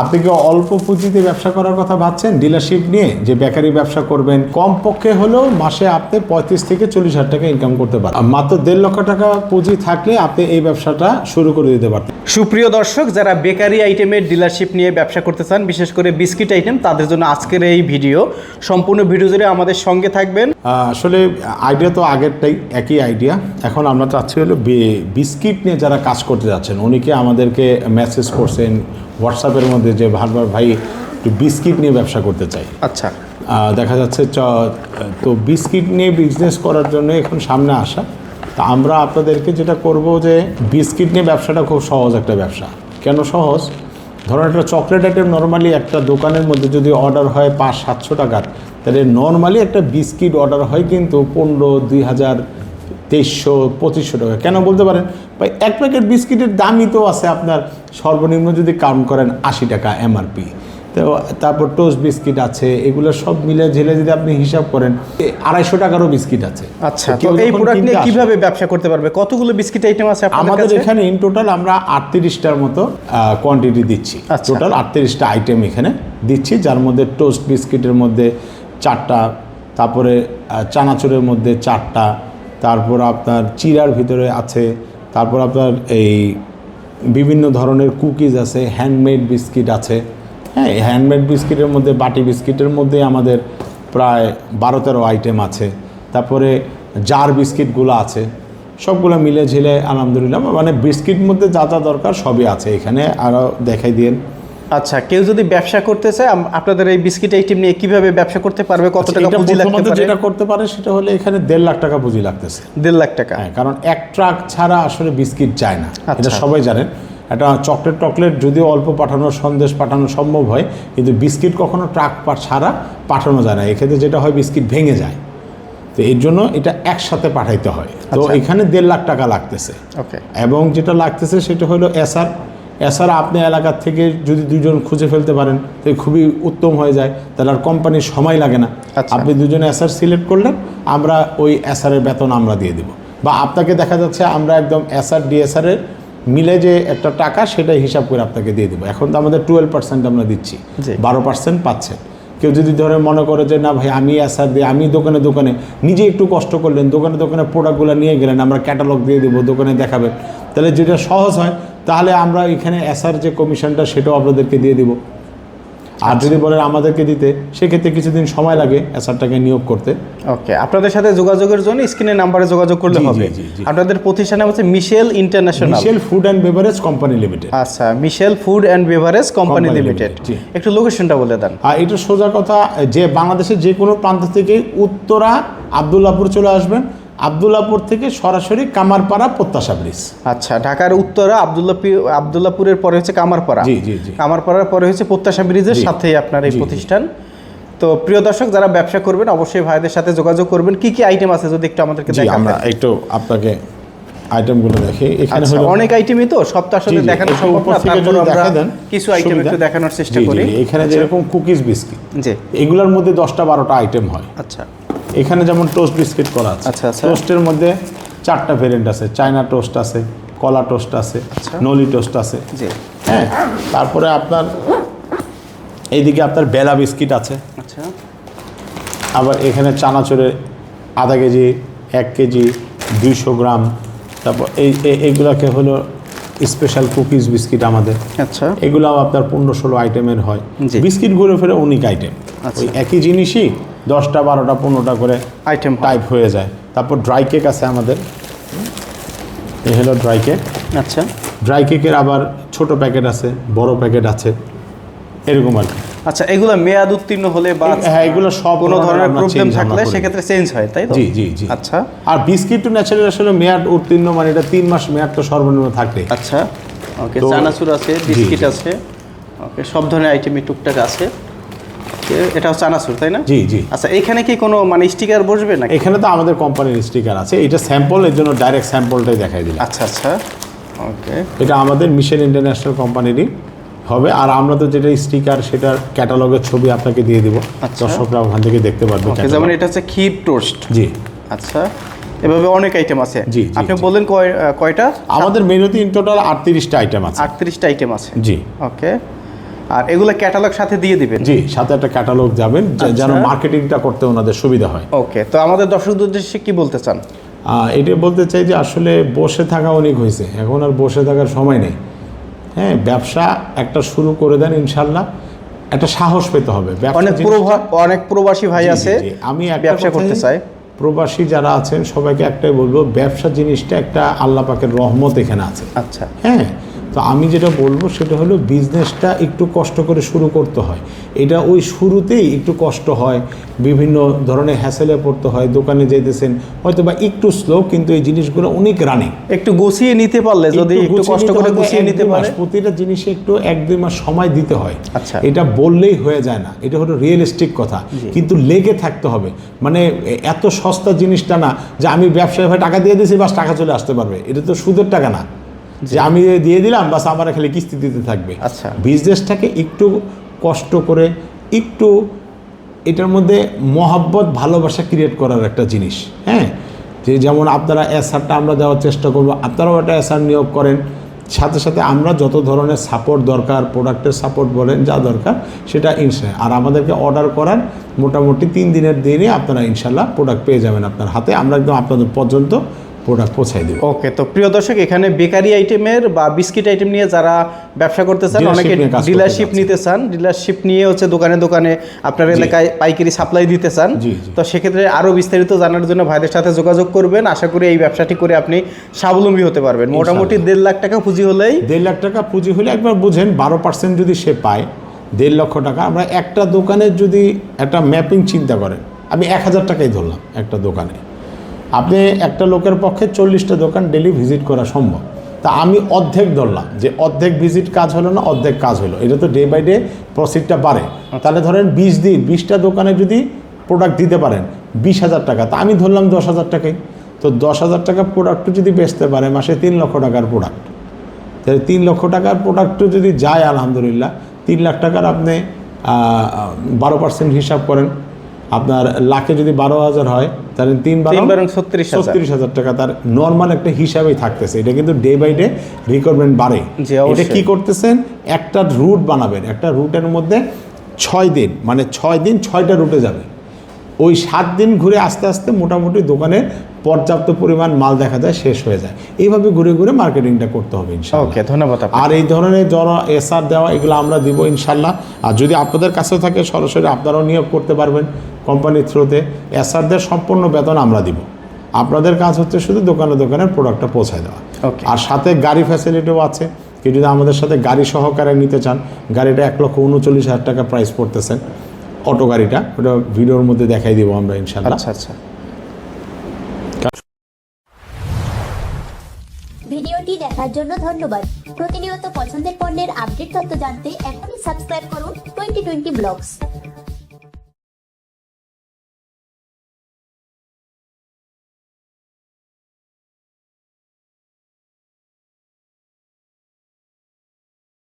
আপনি কি অল্প পুঁজিতে ব্যবসা করার কথা ভাবছেন? ডিলারশিপ নিয়ে যে বেকারি ব্যবসা করবেন কম পক্ষে হলেও মাসে আপনি পঁয়ত্রিশ থেকে চল্লিশ হাজার টাকা ইনকাম করতে পারেন মাত্র দেড় লক্ষ টাকা পুঁজি থাকলে আপনি এই ব্যবসাটা শুরু করে দিতে পারতেন সুপ্রিয় দর্শক যারা বেকারি আইটেমের ডিলারশিপ নিয়ে ব্যবসা করতে চান বিশেষ করে বিস্কিট আইটেম তাদের জন্য আজকের এই ভিডিও। সম্পূর্ণ ভিডিও জুড়ে আমাদের সঙ্গে থাকবেন। আসলে আইডিয়া তো আগেরটাই একই আইডিয়া এখন আমরা চাচ্ছি হলো বিস্কিট নিয়ে যারা কাজ করতে যাচ্ছেন উনিকে আমাদেরকে মেসেজ করছেন হোয়াটসঅ্যাপের মধ্যে যে ভারবার ভাই একটু বিস্কিট নিয়ে ব্যবসা করতে চাই। আচ্ছা। দেখা যাচ্ছে চ- তো বিস্কিট নিয়ে বিজনেস করার জন্য এখন সামনে আসা। তা আমরা আপনাদেরকে যেটা করব যে বিস্কিট নিয়ে ব্যবসাটা খুব সহজ একটা ব্যবসা। কেন সহজ? ধরুন একটা চকলেট আইটেম নর্মালি একটা দোকানের মধ্যে যদি অর্ডার হয় পাঁচ সাতশো টাকার তাহলে নর্মালি একটা বিস্কিট অর্ডার হয় কিন্তু পনেরো দুই হাজার তেইশশো পঁচিশশো টাকা। কেন বলতে পারেন? ভাই এক প্যাকেট বিস্কিটের দামই তো আছে আপনার সর্বনিম্ন যদি কাউন্ট করেন আশি টাকা এমআরপি তো তারপর টোস্ট বিস্কিট আছে এগুলো সব মিলে ঝেলে যদি আপনি হিসাব করেন আড়াইশো টাকারও বিস্কিট আছে। আচ্ছা তো এই প্রোডাক্ট নিয়ে কীভাবে ব্যবসা করতে পারবে? কতগুলো বিস্কিট আইটেম আছে আমাদের এখানে ইন টোটাল আমরা আটত্রিশটার মতো কোয়ান্টিটি দিচ্ছি। আচ্ছা। টোটাল আটত্রিশটা আইটেম এখানে দিচ্ছি যার মধ্যে টোস্ট বিস্কিটের মধ্যে চারটা তারপরে চানাচুরের মধ্যে চারটা তারপর আপনার চিরার ভিতরে আছে তারপর আপনার এই বিভিন্ন ধরনের কুকিজ আছে হ্যান্ডমেড বিস্কিট আছে। হ্যাঁ হ্যান্ডমেড বিস্কিটের মধ্যে, বাটি বিস্কিটের মধ্যে আমাদের প্রায় বারো তেরো আইটেম আছে। তারপরে জার বিস্কিটগুলো আছে। সবগুলো মিলে ঝিলে, আলহামদুলিল্লাহ মানে বিস্কিট মধ্যে যা যা দরকার সবই আছে। এখানে আরও দেখাই দিন আচ্ছা কেউ যদি ব্যবসা করতে চায় আপনাদের এই বিস্কিট আইটেম নিয়ে কীভাবে ব্যবসা করতে পারবে কত টাকা আচ্ছা, পুঁজি লাগতে পারে? যেটা করতে পারে সেটা হলে এখানে দেড় লাখ টাকা পুঁজি লাগতেছে। দেড় লাখ টাকা। হ্যাঁ কারণ এক ট্রাক ছাড়া আসলে বিস্কিট যায় না। আচ্ছা। এটা সবাই জানেন একটা চকলেট টকলেট যদিও অল্প পাঠানো সন্দেশ পাঠানো সম্ভব হয় কিন্তু বিস্কিট কখনো ট্রাক ছাড়া পাঠানো যায় না। এক্ষেত্রে যেটা হয় বিস্কিট ভেঙে যায়। তো এর জন্য এটা একসাথে পাঠাইতে হয়। তো আচ্ছা। এখানে দেড় লাখ টাকা লাগতেছে। ওকে এবং যেটা লাগতেছে সেটা হলো এসআর এসআর আপনি এলাকার থেকে যদি দুজন খুঁজে ফেলতে পারেন তো খুবই উত্তম হয়ে যায়। তাহলে আর কোম্পানির সময় লাগে না। আচ্ছা। আপনি দুজন এসআর সিলেক্ট করলেন আমরা ওই এসআরের বেতন আমরা দিয়ে দেব। বা আপনাকে দেখা যাচ্ছে আমরা একদম এসআর ডিএসআরের মিলে যে একটা টাকা সেটাই হিসাব করে আপনাকে দিয়ে দেবো। এখন তো আমাদের টুয়েলভ পার্সেন্ট আমরা দিচ্ছি। বারো পার্সেন্ট পাচ্ছেন। কেউ যদি ধরে মনে করে যে না ভাই আমি এসআর দিই আমি দোকানে দোকানে নিজে একটু কষ্ট করলেন দোকানে দোকানে প্রোডাক্টগুলো নিয়ে গেলেন আমরা ক্যাটালগ দিয়ে দেবো দোকানে দেখাবেন। তাহলে যেটা সহজ হয় তাহলে আমরা এখানে এসআর যে কমিশনটা সেটাও আপনাদেরকে দিয়ে দিব। আর যদি বলেন আমাদেরকে দিতে সেক্ষেত্রে কিছুদিন সময় লাগে এসআরটাকে নিয়োগ করতে। ওকে আপনাদের সাথে যোগাযোগের জন্য স্ক্রিনের নাম্বারে যোগাযোগ করলে হবে। আপনাদের প্রতিষ্ঠান হচ্ছে Michelle international Michelle food and beverage company limited আচ্ছা Michelle food and beverage company limited একটু লোকেশনটা বলে দেন। আর এটা সোজা কথা যে বাংলাদেশের যে কোনো প্রান্ত থেকে উত্তরা আবদুল্লাপুর চলে আসবেন। আবদুল্লাপুর থেকে সরাসরি কামারপাড়া প্রত্যাশা ব্রিজ। আচ্ছা ঢাকার উত্তরা আবদুল্লাপুর আবদুল্লাপুরের পরে হচ্ছে কামারপাড়া? জি, জি, জি। কামারপাড়ার পরে হচ্ছে প্রত্যাশা ব্রিজের সাথে আপনার এই। প্রতিষ্ঠান। তো প্রিয় দর্শক যারা ব্যবসা করবেন অবশ্যই ভাইদের সাথে যোগাযোগ করবেন। কি কি আইটেম আছে যদি একটু আমাদেরকে দেখান আমরা একটু আপনাকে আইটেমগুলো দেখি। এখানে আচ্ছা হলো অনেক আইটেমই তো আসলে জি, জি, দেখানো সম্ভব না। তারপর আমরা কিছু আইটেম একটু দেখানোর চেষ্টা করি। এখানে যেরকম কুকিজ বিস্কিট জি। এগুলোর মধ্যে দশটা বারোটা আইটেম হয়। আচ্ছা। এখানে যেমন টোস্ট বিস্কিট করা আছে। আচ্ছা, আচ্ছা। টোস্টের মধ্যে চারটা ভেরিয়েন্ট আছে। চায়না টোস্ট আছে কলা টোস্ট আছে আচ্ছা। নলি টোস্ট আছে। হ্যাঁ তারপরে আপনার এইদিকে আপনার বেলা বিস্কিট আছে। আচ্ছা। আবার এখানে চানাচুরের আধা কেজি এক কেজি দুইশো গ্রাম। তারপর এই এই- এইগুলাকে হলো স্পেশাল কুকিজ বিস্কিট আমাদের। আচ্ছা। এগুলাও আপনার পনেরো ষোলো আইটেমের হয়। বিস্কিট ঘুরে ফেরে অনেক আইটেম আচ্ছা। ওই একই জিনিসই দশটা বারোটা পনেরোটা করে আইটেম টাইপ হয়ে যায়। তারপর ড্রাই কেক আছে আমাদের। এই হলো ড্রাই কেক আচ্ছা। ড্রাই কেকের আবার ছোট প্যাকেট আছে বড় প্যাকেট আছে এরকম আর কি। আচ্ছা এগুলো মেয়াদ উত্তীর্ণ হলে বা হ্যাঁ এগুলো সব কোনো ধরনের প্রবলেম থাকলে সেক্ষেত্রে চেঞ্জ হয় তাই তো? জি জি জি। আচ্ছা। আর বিস্কিট তো ন্যাচারালি আসলে মেয়াদ উত্তীর্ণ মানে এটা তিন মাস মেয়াদ তো সর্বনিম্ন থাকবে আচ্ছা। ওকে চানাচুর আছে বিস্কিট আছে। ওকে সব ধরনের আইটেমই টুকটাক আছে। এটা হচ্ছে চানাচুর তাই না? জি জি। আচ্ছা এখানে কি কোনো মানে স্টিকার বসবে নাকি? এখানে তো আমাদের কোম্পানির স্টিকার আছে। এটা স্যাম্পল এর জন্য ডাইরেক্ট স্যাম্পলটাই দেখাই দিলাম। আচ্ছা আচ্ছা। ওকে এটা আমাদের মিশন ইন্টারন্যাশনাল কোম্পানিরই হবে। আর আমরা তো যেটা স্টিকার সেটার ক্যাটালগের ছবি আপনাকে দিয়ে দিব। আচ্ছা। দর্শকরা ওখান থেকে দেখতে পারবে যেমন এটা হচ্ছে ক্ষীর টোস্ট জি। আচ্ছা এভাবে অনেক আইটেম আছে। জি, জি, আপনি বললেন কয় কয়টা? আমাদের মেনুতে ইন টোটাল আটত্রিশটা আইটেম আছে। আটত্রিশটা আইটেম আছে। জি। ওকে আর এগুলো ক্যাটালগ সাথে দিয়ে দিবেন? জি সাথে একটা ক্যাটালগ যাবেন যেন আচ্ছা। মার্কেটিংটা করতে ওনাদের সুবিধা হয়। ওকে তো আমাদের দর্শকদের উদ্দেশ্যে কি বলতে চান? এটা বলতে চাই যে আসলে বসে থাকা অনেক হয়েছে। এখন আর বসে থাকার সময় নেই। হ্যাঁ ব্যবসা একটা শুরু করে দেন ইনশাল্লাহ। একটা সাহস পেতে হবে। অনেক অনেক প্রবাসী ভাই আছে আমি ব্যবসা করতে চাই প্রবাসী যারা আছেন সবাইকে একটাই বলব ব্যবসা জিনিসটা একটা আল্লাহ পাকের রহমত এখানে আছে। আচ্ছা। হ্যাঁ তো আমি যেটা বলব সেটা হলো বিজনেসটা একটু কষ্ট করে শুরু করতে হয়। এটা ওই শুরুতেই একটু কষ্ট হয়। বিভিন্ন ধরনের হ্যাসেলে পড়তে হয় দোকানে যেতেছেন হয়তো বা একটু স্লো কিন্তু এই জিনিসগুলো অনেক রানিং একটু গুছিয়ে নিতে পারলে যদি একটু কষ্ট করে গুছিয়ে নিতে পারে। প্রতিটা জিনিসে একটু এক দুই মাস সময় দিতে হয়। আচ্ছা। এটা বললেই হয়ে যায় না। এটা হলো রিয়েলিস্টিক কথা। কিন্তু লেগে থাকতে হবে। মানে এত সস্তা জিনিসটা না যে আমি ব্যবসায় টাকা দিয়ে দিয়েছি বাস টাকা চলে আসতে পারবে। এটা তো সুদের টাকা না। যে আমি দিয়ে দিলাম বাস আমার খালি কিস্তি দিতে থাকবে। আচ্ছা। বিজনেসটাকে একটু কষ্ট করে একটু এটার মধ্যে মহাব্বত ভালোবাসা ক্রিয়েট করার একটা জিনিস হ্যাঁ? যে যেমন আপনারা এসআরটা আমরা দেওয়ার চেষ্টা করব আপনারাও একটা এসআর নিয়োগ করেন। সাথে সাথে আমরা যত ধরনের সাপোর্ট দরকার প্রোডাক্টের সাপোর্ট বলেন যা দরকার সেটা ইনশা আর আমাদেরকে অর্ডার করার মোটামুটি তিন দিনের দিনে আপনারা ইনশাল্লাহ প্রোডাক্ট পেয়ে যাবেন আপনার হাতে। আমরা একদম আপনাদের পর্যন্ত প্রোডাক্ট পৌঁছাই দেবো। ওকে তো প্রিয় দর্শক এখানে বেকারি আইটেমের বা বিস্কিট আইটেম নিয়ে যারা ব্যবসা করতে চান অনেকে ডিলারশিপ নিতে চান। ডিলারশিপ নিয়ে হচ্ছে দোকানে দোকানে আপনার এলাকায় পাইকারি সাপ্লাই দিতে চান। তো সেক্ষেত্রে আরও বিস্তারিত জানার জন্য ভাইদের সাথে যোগাযোগ করবেন। আশা করি এই ব্যবসাটি করে আপনি স্বাবলম্বী হতে পারবেন। মোটামুটি দেড় লাখ টাকা পুঁজি হলেই দেড় লাখ টাকা পুঁজি হলে একবার বুঝেন বারো পার্সেন্ট যদি সে পায় দেড় লক্ষ টাকা। আমরা একটা দোকানের যদি একটা ম্যাপিং চিন্তা করেন আমি এক হাজার টাকাই ধরলাম একটা দোকানে। আপনি একটা লোকের পক্ষে চল্লিশটা দোকান ডেলি ভিজিট করা সম্ভব। তা আমি অর্ধেক ধরলাম যে অর্ধেক ভিজিট কাজ হলো না অর্ধেক কাজ হলো। এটা তো ডে বাই ডে প্রসিডটা বাড়ে। তাহলে ধরেন বিশ দিন বিশটা দোকানে যদি প্রোডাক্ট দিতে পারেন বিশ হাজার টাকা তা আমি ধরলাম দশ হাজার টাকাই। তো দশ হাজার টাকা প্রোডাক্ট যদি বেচতে পারে মাসে তিন লক্ষ টাকার প্রোডাক্ট তাহলে তিন লক্ষ টাকার প্রোডাক্টও যদি যায় আলহামদুলিল্লাহ তিন লাখ টাকার আপনি বারো পার্সেন্ট হিসাব করেন। আপনার লাখে যদি বারো হাজার হয় তাহলে তিন বারো তিন বারং 36,000 ছত্রিশ হাজার টাকা। তার নর্মাল একটা হিসাবেই থাকতেছে। এটা কিন্তু ডে বাই ডে রিকোয়ারমেন্ট বাড়ে। এটা কি করতেছেন? একটা রুট বানাবেন। একটা রুটের মধ্যে ছয় দিন মানে ছয় দিন ছয়টা রুটে যাবে। ওই সাত দিন ঘুরে আস্তে আস্তে মোটামুটি দোকানে পর্যাপ্ত পরিমাণ মাল দেখা যায় শেষ হয়ে যায়। এইভাবে ঘুরে ঘুরে মার্কেটিংটা করতে হবে ইনশাআল্লাহ ওকে ধন্যবাদ আর এই ধরনের যারা এসআর দেওয়া এগুলো আমরা দিব ইনশাল্লাহ। আর যদি আপনাদের কাছেও থাকে সরাসরি আপনারাও নিয়োগ করতে পারবেন। কোম্পানির থ্রুতে এসআরদের সম্পূর্ণ বেতন আমরা দিব। আপনাদের কাজ হচ্ছে শুধু দোকানে দোকানে প্রোডাক্টটা পৌঁছায় দেওয়া। আর সাথে গাড়ি ফ্যাসিলিটিও আছে। কেউ যদি আমাদের সাথে গাড়ি সহকারে নিতে চান গাড়িটা এক লক্ষ উনচল্লিশ হাজার টাকা প্রাইস পড়তেছেন অটো গাড়িটা ওটা ভিডিওর মধ্যে দেখাই দিব আমরা ইনশাল্লাহ আচ্ছা আচ্ছা। ভিডিওটি দেখার জন্য ধন্যবাদ। প্রতিনিয়ত পছন্দের পণ্যের আপডেট তথ্য জানতে এখনই সাবস্ক্রাইব করুন টোয়েন্টি টোয়েন্টি ব্লগস।